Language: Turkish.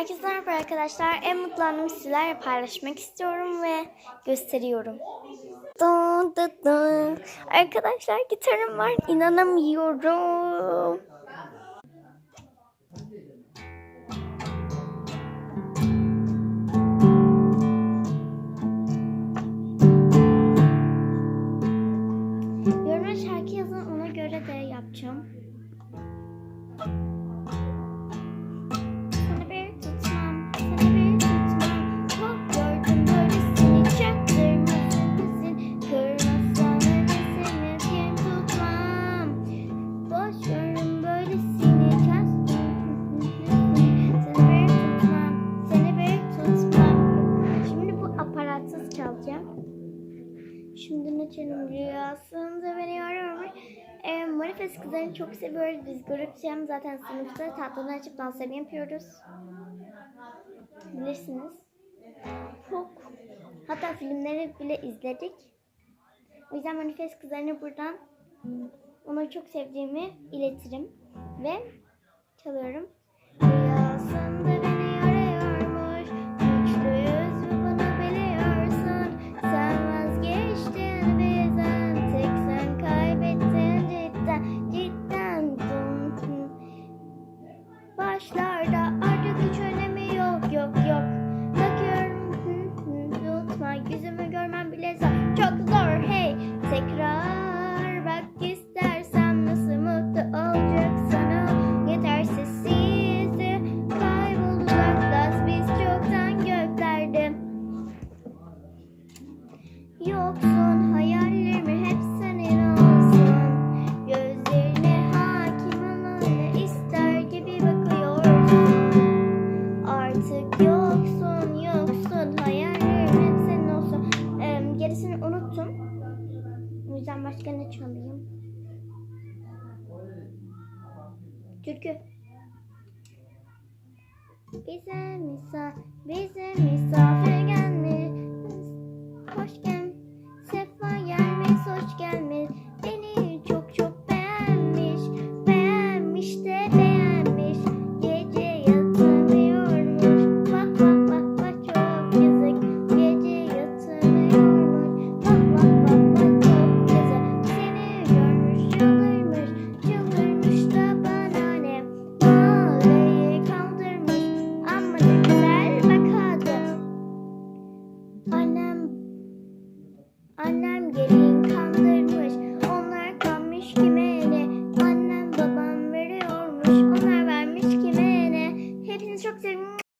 Herkese merhaba arkadaşlar. En mutlu anımı sizlerle paylaşmak istiyorum ve gösteriyorum. Dun dun dun. Arkadaşlar gitarım var. İnanamıyorum. Yoruma şarkı yazın ona göre de yapacağım. Şimdi çalayım rüyasında arıyor. E, Manifest kızlarını çok seviyoruz. Biz grupçayım zaten sınıfta tatlıdan açıp danslarını yapıyoruz. Bilirsiniz. Çok. Hatta filmleri bile izledik. O yüzden Manifest kızlarını buradan onları çok sevdiğimi iletirim. Ve çalıyorum. O yüzden başka ne çalayım? Türkü. Bize misal, bize misafir gelmiş. Hoş gel, sefa gelmiş, hoş gelmiş.